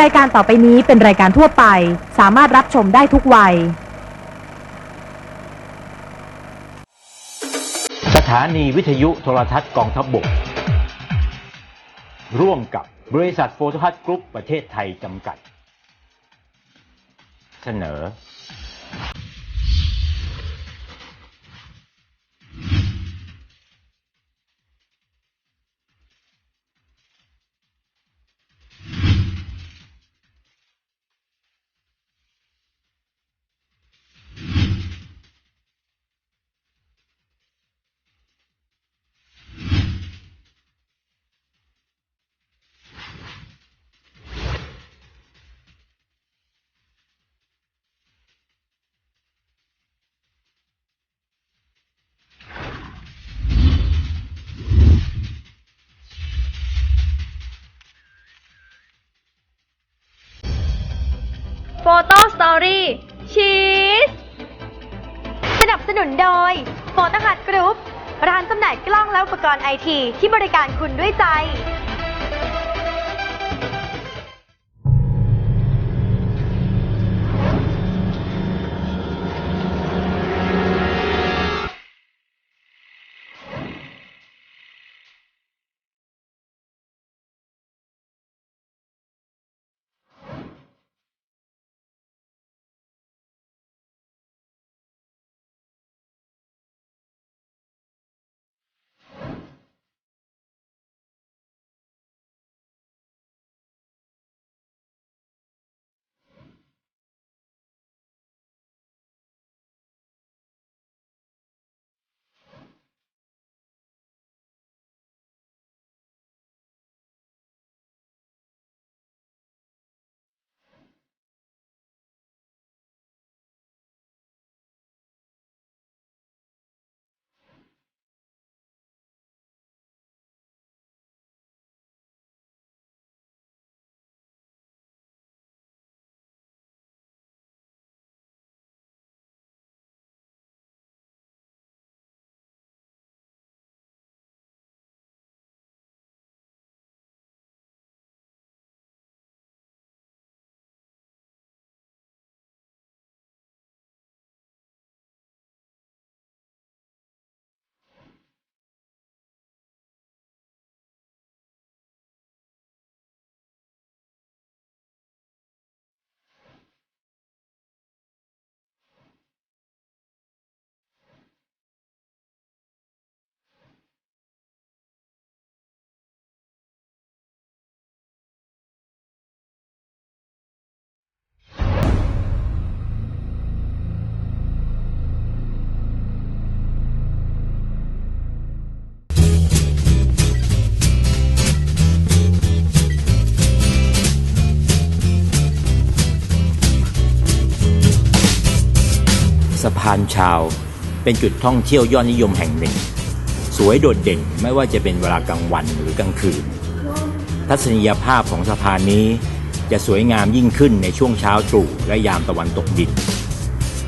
รายการต่อไปนี้เป็นรายการทั่วไป สามารถรับชมได้ทุกวัย สถานีวิทยุโทรทัศน์กองทัพบบก ร่วมกับบริษัทโฟโทพัทกรุ๊ปประเทศไทยจำกัด เสนอ โฟโต้สตอรี่ชีสสนับสนุนโดยโฟโตฮัทกรุ๊ปร้านจำหน่ายกล้องและอุปกรณ์ไอที ที่บริการคุณด้วยใจานชาว เป็นจุดท่องเที่ยวยอดนิยมแห่งหนึ่ง สวยโดดเด่นไม่ว่าจะเป็นเวลากลางวันหรือกลางคืน ทัศนียภาพของสะพานนี้จะสวยงามยิ่งขึ้นในช่วงเช้าตรู่และยามตะวันตกดิน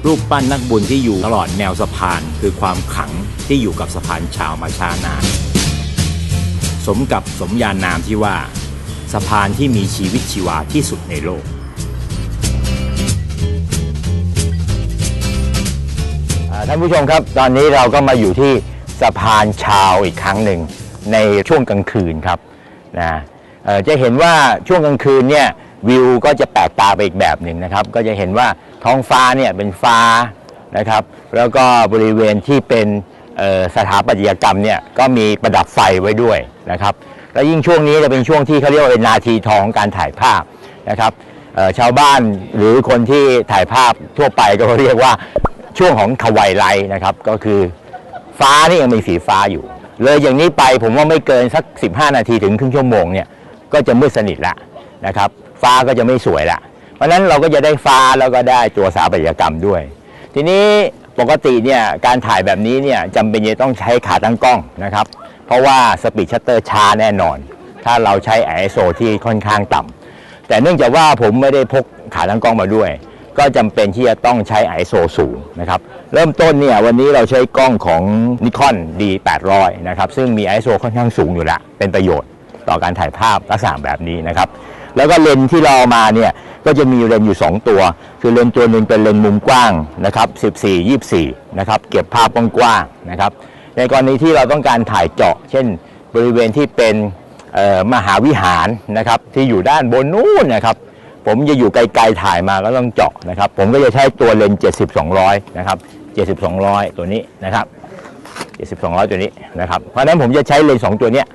รูปปั้นนักบุญที่อยู่ตลอดแนวสะพานคือความขลังที่อยู่กับสะพานชาวมาช้านาน สมกับสมญานามที่ว่า สะพานที่มีชีวิตชีวาที่สุดในโลก ท่านผู้ชมครับ ตอนนี้เราก็มาอยู่ที่สะพานชาวอีกครั้งหนึ่งในช่วงกลางคืนครับนะจะเห็นว่าช่วงกลางคืนเนี่ยวิวก็จะแปลกตาไปอีกแบบหนึ่งนะครับ ก็จะเห็นว่าท้องฟ้าเนี่ยเป็นฟ้านะครับ แล้วก็บริเวณที่เป็นสถาปัตยกรรมเนี่ยก็มีประดับไฟไว้ด้วยนะครับ แล้วยิ่งช่วงนี้จะเป็นช่วงที่เขาเรียกว่าเป็นนาทีทองของการถ่ายภาพนะครับชาวบ้านหรือคนที่ถ่ายภาพทั่วไปก็เรียกว่า ช่วงของทวายไลท์นะครับ ก็คือฟ้านี่ยังมีสีฟ้าอยู่ เลยอย่างนี้ไปผมว่าไม่เกินสัก 15 นาทีถึงครึ่งชั่วโมงเนี่ยก็จะมืดสนิทละนะครับ ฟ้าก็จะไม่สวยละเพราะนั้นเราก็จะได้ฟ้าแล้วก็ได้ตัวสถาปัตยกรรมด้วย ทีนี้ปกติเนี่ยการถ่ายแบบนี้เนี่ยจำเป็นจะต้องใช้ขาตั้งกล้องนะครับ เพราะว่าสปีดชัตเตอร์ช้าแน่นอน ถ้าเราใช้ ISO ที่ค่อนข้างต่ำแต่เนื่องจากว่าผมไม่ได้พกขาตั้งกล้องมาด้วย ก็จำเป็นที่จะต้องใช้ ISO สูงนะครับ เริ่มต้นเนี่ยวันนี้เราใช้กล้องของ Nikon D800 นะครับ ซึ่งมี ISO ค่อนข้างสูงอยู่ละเป็นประโยชน์ต่อการถ่ายภาพลักษณะแบบนี้นะครับ แล้วก็เลนส์ที่เราเอามาเนี่ยก็จะมีเลนส์อยู่ 2 ตัว คือเลนส์ตัวหนึ่งเป็นเลนส์มุมกว้างนะครับ14 24นะครับเก็บภาพกว้างๆนะครับ ในกรณีที่เราต้องการถ่ายเจาะ เช่น บริเวณที่เป็นเอ่อมหาวิหารนะครับที่อยู่ด้านบนนู้นนะครับ ผมจะอยู่ไกลๆถ่ายมาก็ต้องเจาะนะครับ ผมก็จะใช้ตัวเลนส์70 200 นะครับ 70 200 ตัวนี้นะครับ7200 ตัวนี้นะครับ เพราะฉะนั้นผมจะใช้เลนส์สองตัวเนี้ย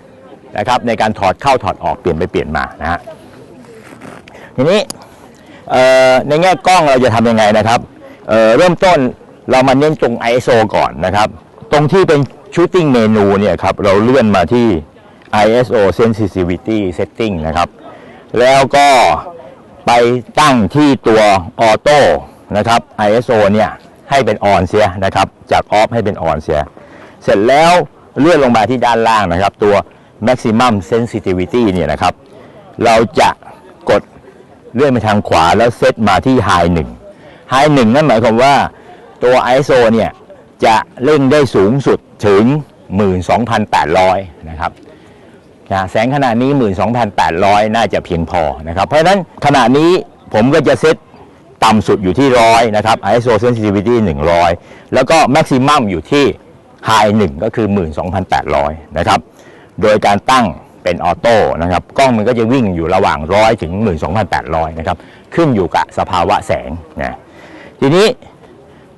นะครับในการถอดเข้าถอดออกเปลี่ยนไปเปลี่ยนมานะฮะทีนี้ในแง่กล้องเราจะทำยังไงนะครับเเริ่มต้นเรามาเน้นตรง ISO ก่อนนะครับ ตรงที่เป็น shooting menu เนี่ยครับเราเลื่อนมาที่ ISO sensitivity setting นะครับ แล้วก็ ไปตั้งที่ตัวออโต้นะครับ ISO เนี่ยให้เป็นออนเสียนะครับ จากออฟให้เป็นออนเสีย เสร็จแล้วเลื่อนลงมาที่ด้านล่างนะครับ ตัว maximum sensitivity เนี่ยนะครับ เราจะกดเลื่อนไปทางขวาแล้วเซตมาที่ high 1 high 1นั่นหมายความว่าตัว ISO เนี่ยจะเร่งได้สูงสุดถึง 12,800 นะครับ นะแสงขนาดนี้ 12,800 น่าจะเพียงพอนะครับ เพราะฉะนั้นขณะนี้ผมก็จะเซตต่ำสุดอยู่ที่ร้อยนะครับ ISO sensitivity 100 แล้วก็ maximum อยู่ที่ high 1 ก็คือ 12,800 นะครับ โดยการตั้งเป็นออโต้นะครับ กล้องมันก็จะวิ่งอยู่ระหว่าง100ถึง 12,800 นะครับ ขึ้นอยู่กับสภาวะแสงนะทีนี้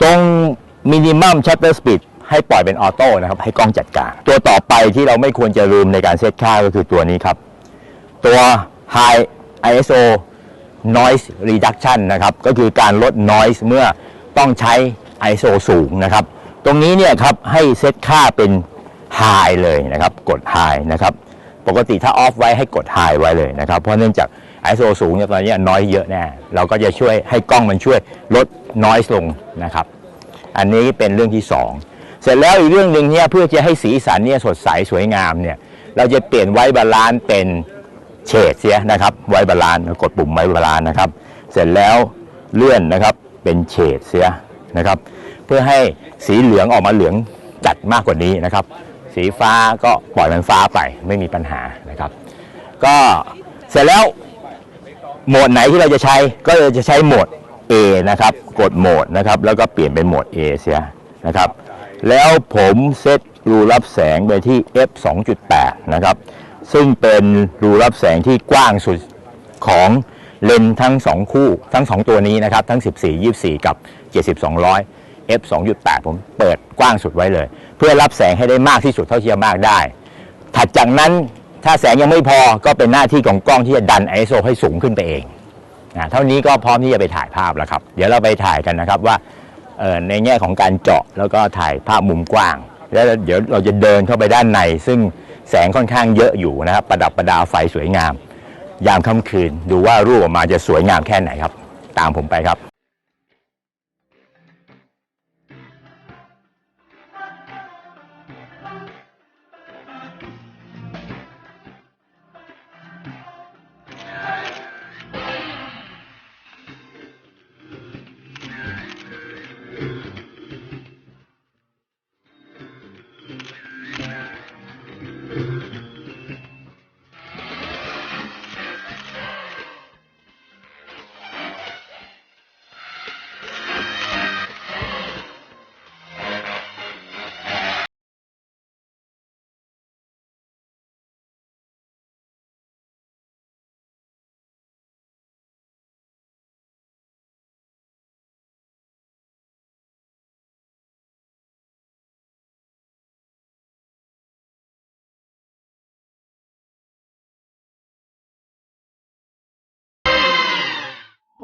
ตรงมินิมัมชัตเตอร์สปีด ให้ปล่อยเป็นออโต้นะครับ ให้กล้องจัดการ ตัวต่อไปที่เราไม่ควรจะลืมในการเซตค่าก็คือตัวนี้ครับ ตัว High ISO Noise Reduction นะครับ ก็คือการลด noise เมื่อต้องใช้ ISO สูงนะครับ ตรงนี้เนี่ยครับให้เซตค่าเป็น High เลยนะครับ กด High นะครับ ปกติถ้าออฟไว้ให้กด High ไว้เลยนะครับ เพราะเนื่องจาก ISO สูงเนี่ยตอนนี้ noise เยอะแน่ เราก็จะช่วยให้กล้องมันช่วยลด noise ลงนะครับ อันนี้เป็นเรื่องที่ 2 เสร็จแล้วอีกเรื่องหนึ่งเนี่ยเพื่อจะให้สีสันเนี่ยสดใสสวยงามเนี่ยเราจะเปลี่ยนไว้บาลานซ์เป็นเฉดเสียนะครับ ไว้บาลานซ์กดปุ่มไว้บาลานซ์นะครับ เสร็จแล้วเลื่อนนะครับเป็นเฉดเสียนะครับ เพื่อให้สีเหลืองออกมาเหลืองจัดมากกว่านี้นะครับ สีฟ้าก็ปล่อยมันฟ้าไปไม่มีปัญหานะครับ ก็เสร็จแล้วโหมดไหนที่เราจะใช้ก็จะใช้โหมด A นะครับ กดโหมดนะครับ แล้วก็เปลี่ยนเป็นโหมด A เสียนะครับ แล้วผมเซตรูรับแสงไปที่ f 2.8 นะครับ ซึ่งเป็นรูรับแสงที่กว้างสุดของเลนทั้ง 2 คู่ทั้ง 2 ตัวนี้นะครับ ทั้ง 14 24 กับ 7200 f 2.8 ผมเปิดกว้างสุดไว้เลย เพื่อรับแสงให้ได้มากที่สุดเท่าที่จะมากได้ ถัดจากนั้นถ้าแสงยังไม่พอก็เป็นหน้าที่ของกล้องที่จะดัน ISO ให้สูงขึ้นไปเองนะเท่านี้ก็พร้อมที่จะไปถ่ายภาพแล้วครับ เดี๋ยวเราไปถ่ายกันนะครับว่า ในแง่ของการเจาะแล้วก็ถ่ายภาพมุมกว้าง แล้วเดี๋ยวเราจะเดินเข้าไปด้านใน ซึ่งแสงค่อนข้างเยอะอยู่นะครับประดับประดาไฟสวยงาม ยามค่ำคืน ดูว่ารูปออกมาจะสวยงามแค่ไหนครับ ตามผมไปครับ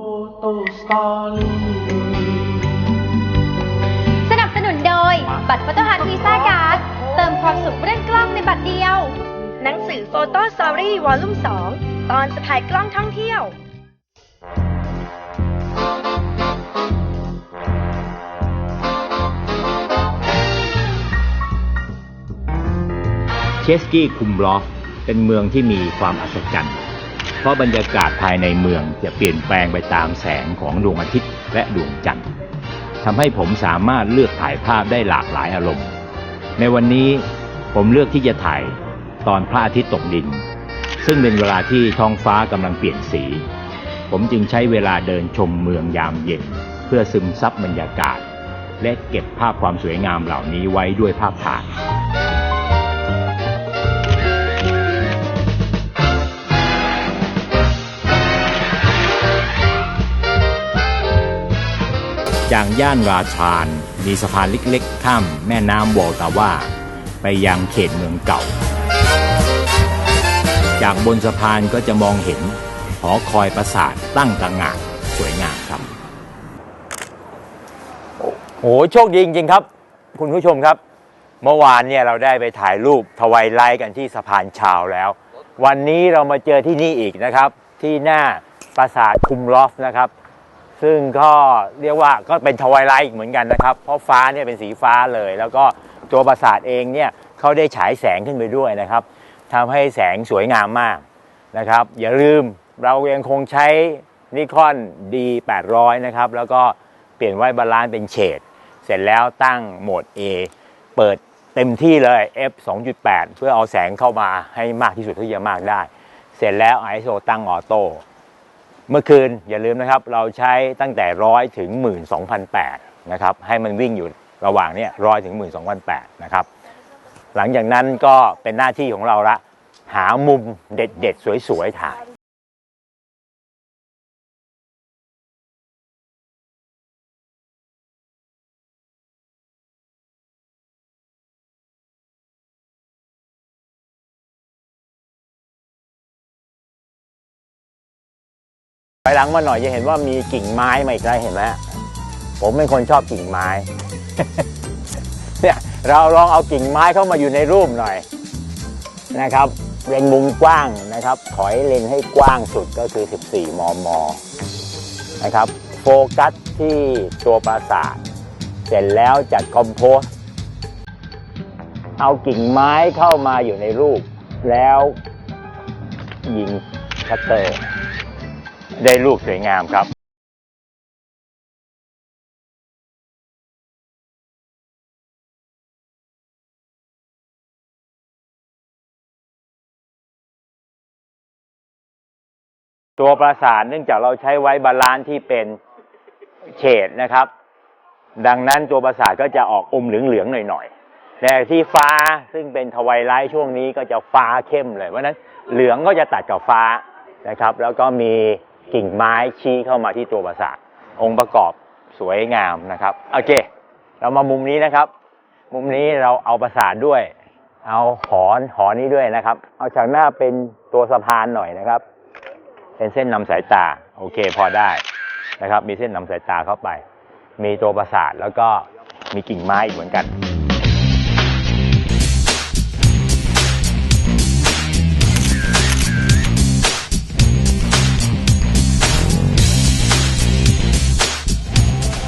Photo Story สนับสนุนโดย บัตรฟ o โตฮาร์ดวีซ่าการ์ดเติมความสุขเรื่องกล้องในบัตรเดียว หนังสือ Photo Story วอลลุ่ม 2 ตอนสะพายกล้องท่องเที่ยวเชสกี้คุมบล็อกเป็นเมืองที่มีความอัศจรรย์ เพราะบรรยากาศภายในเมืองจะเปลี่ยนแปลงไปตามแสงของดวงอาทิตย์และดวงจันทร์ทำให้ผมสามารถเลือกถ่ายภาพได้หลากหลายอารมณ์ ในวันนี้ผมเลือกที่จะถ่ายตอนพระอาทิตย์ตกดิน ซึ่งเป็นเวลาที่ท้องฟ้ากำลังเปลี่ยนสี ผมจึงใช้เวลาเดินชมเมืองยามเย็น เพื่อซึมซับบรรยากาศ และเก็บภาพความสวยงามเหล่านี้ไว้ด้วยภาพถ่าย จากย่านราชานมีสะพานเล็กๆข้ามแม่น้ำวอลตาว่า ไปยังเขตเมืองเก่า จากบนสะพานก็จะมองเห็นหอคอยปราสาทตั้งตระหง่านสวยงามครับ โอ้โหโชคดีจริงๆครับ คุณผู้ชมครับ เมื่อวานเนี่ยเราได้ไปถ่ายรูปทวายไลท์กันที่สะพานชาวแล้ว วันนี้เรามาเจอที่นี่อีกนะครับ ที่หน้าปราสาทคุมลอฟนะครับ ซึ่งก็เรียกว่าก็เป็นทวายไลท์อีกเหมือนกันนะครับ เพราะฟ้าเนี่ยเป็นสีฟ้าเลย แล้วก็ตัวปราสาทเองเนี่ยเขาได้ฉายแสงขึ้นไปด้วยนะครับทำให้แสงสวยงามมากนะครับ อย่าลืมเรายังคงใช้นิคอน D 800นะครับ แล้วก็เปลี่ยนไว้บาลานซ์เป็นเฉด เสร็จแล้วตั้งโหมด A เปิดเต็มที่เลย f 2.8 เพื่อเอาแสงเข้ามาให้มากที่สุดที่จะมากได้ เสร็จแล้ว ISO ตั้งออโต้ เมื่อคืนอย่าลืมนะครับเราใช้ตั้งแต่ร้อยถึง12,008นะครับให้มันวิ่งอยู่ระหว่างเนี้ร้อยถึง12,008นะครับหลังจากนั้นก็เป็นหน้าที่ของเราละหามุมเด็ดๆ สวยๆถ่าย ไปหลังมาหน่อยจะเห็นว่ามีกิ่งไม้มาอีกแล้วเห็นไหมผมเป็นคนชอบกิ่งไม้ เนี่ยเราลองเอากิ่งไม้เข้ามาอยู่ในรูปหน่อยนะครับเลนส์มุมกว้างนะครับ ถอยเลนให้กว้างสุดก็คือ 14 มม นะครับ โฟกัสที่ตัวปราสาท เสร็จแล้วจัดคอมโพส เอากิ่งไม้เข้ามาอยู่ในรูป แล้วยิงชัตเตอร์ ได้รูปสวยงามครับตัวปราสาทเนื่องจากเราใช้ไว้บาลานซ์ที่เป็นเฉดนะครับ ดังนั้นตัวปราสาทก็จะออกอมเหลืองๆหน่อยๆแต่ที่ฟ้าซึ่งเป็นทวายไลท์ช่วงนี้ก็จะฟ้าเข้มเลยเพราะนั้นเหลืองก็จะตัดกับฟ้านะครับ แล้วก็มี กิ่งไม้ชี้เข้ามาที่ตัวปราสาทองค์ประกอบสวยงามนะครับโอเค เรามามุมนี้นะครับ มุมนี้เราเอาปราสาทด้วย เอาหอนหอนี้ด้วยนะครับ เอาจากหน้าเป็นตัวสะพานหน่อยนะครับ เป็นเส้นนำสายตาโอเค พอได้นะครับ มีเส้นนำสายตาเข้าไป มีตัวประสาทแล้วก็มีกิ่งไม้อีกเหมือนกัน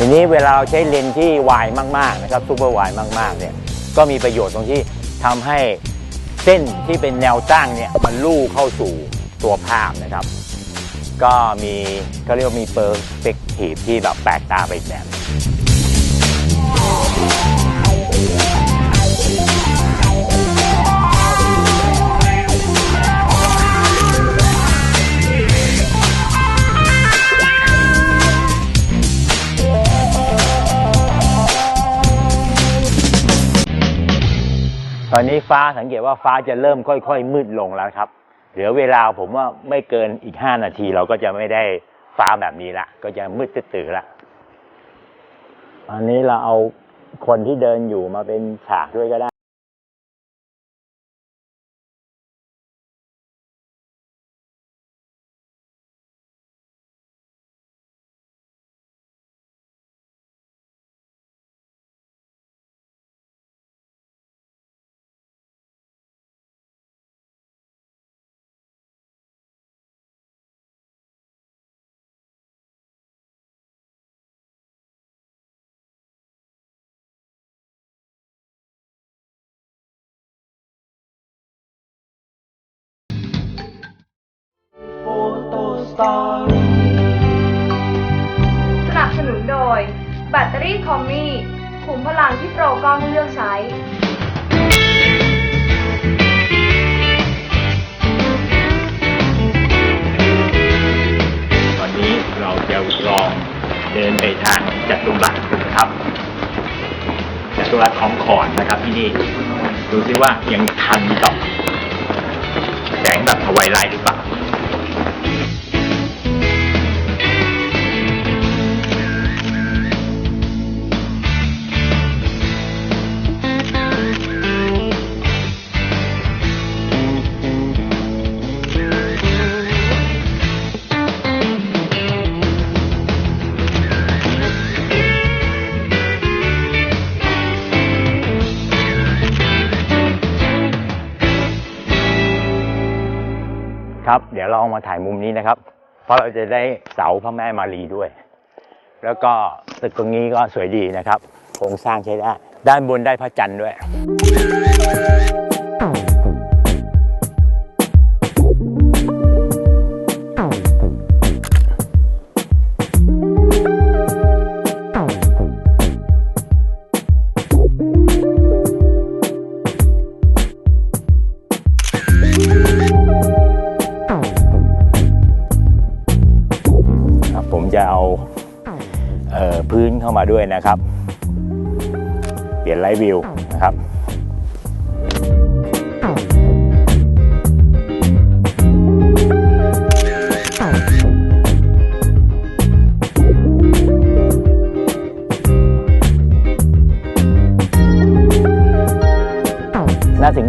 ทีนี้เวลาเราใช้เลนส์ที่วายมากๆนะครับซูเปอร์วายมากๆเนี่ยก็มีประโยชน์ตรงที่ทำให้เส้นที่เป็นแนวตั้งเนี่ยมันลู่เข้าสู่ตัวภาพนะครับ ก็มีก็เรียกว่ามีเปอร์สเปกทีฟที่แบบแปลกตาไปอีกแบบ อนนี้ฟ้าสังเกตว่าฟ้าจะเริ่มค่อย ๆ มืดลงแล้วครับ เหลือเวลาผมว่าไม่เกินอีกห้านาทีเราก็จะไม่ได้ฟ้าแบบนี้ละ ก็จะมืดตื้อละอันนี้เราเอาคนที่เดินอยู่มาเป็นฉากด้วยก็ได้ อรี่สนับสนุนโดย แบตเตอรี่คอมมี่ขุมพลังที่โปรกล้องเลือกใช้ ตอนนี้เราจะลองเดินไปทางจัตุรัสนะครับจัตุรัสของขอนนะครับที่นี่ ดูซิว่ายังทันกับแสงแบบทวายไลท์หรือเปล่า ครับเดี๋ยวเรามาถ่ายมุมนี้นะครับ เพราะเราจะได้เสาพระแม่มารีด้วย แล้วก็ตึกตรงนี้ก็สวยดีนะครับโครงสร้างใช้ได้ ด้านบนได้พระจันทร์ด้วย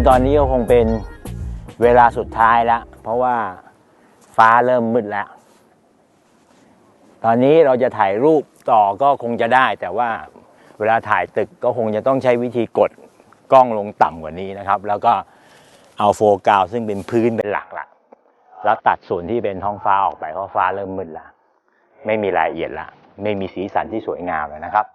ตอนนี้ก็คงเป็นเวลาสุดท้ายแล้ว เพราะว่าฟ้าเริ่มมืดแล้ว ตอนนี้เราจะถ่ายรูปต่อก็คงจะได้ แต่ว่าเวลาถ่ายตึกก็คงจะต้องใช้วิธีกดกล้องลงต่ำกว่านี้นะครับ แล้วก็เอาโฟกัสซึ่งเป็นพื้นเป็นหลักละแล้วตัดส่วนที่เป็นท้องฟ้าออกไปเพราะฟ้าเริ่มมืดละไม่มีรายละเอียดละไม่มีสีสันที่สวยงามเลยนะครับ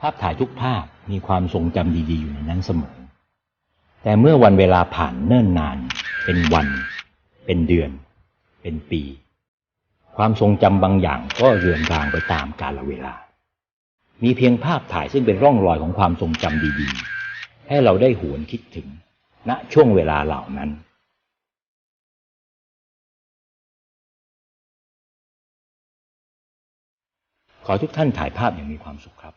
ภาพถ่ายทุกภาพมีความทรงจำดีๆอยู่ในนั้นเสมอ แต่เมื่อวันเวลาผ่านเนิ่นนาน เป็นวัน เป็นเดือน เป็นปี ความทรงจำบางอย่างก็เรือนรางไปตามกาลเวลา มีเพียงภาพถ่ายซึ่งเป็นร่องรอยของความทรงจำดีๆ ให้เราได้หวนคิดถึง ณช่วงเวลาเหล่านั้นขอทุกท่านถ่ายภาพอย่างมีความสุขครับ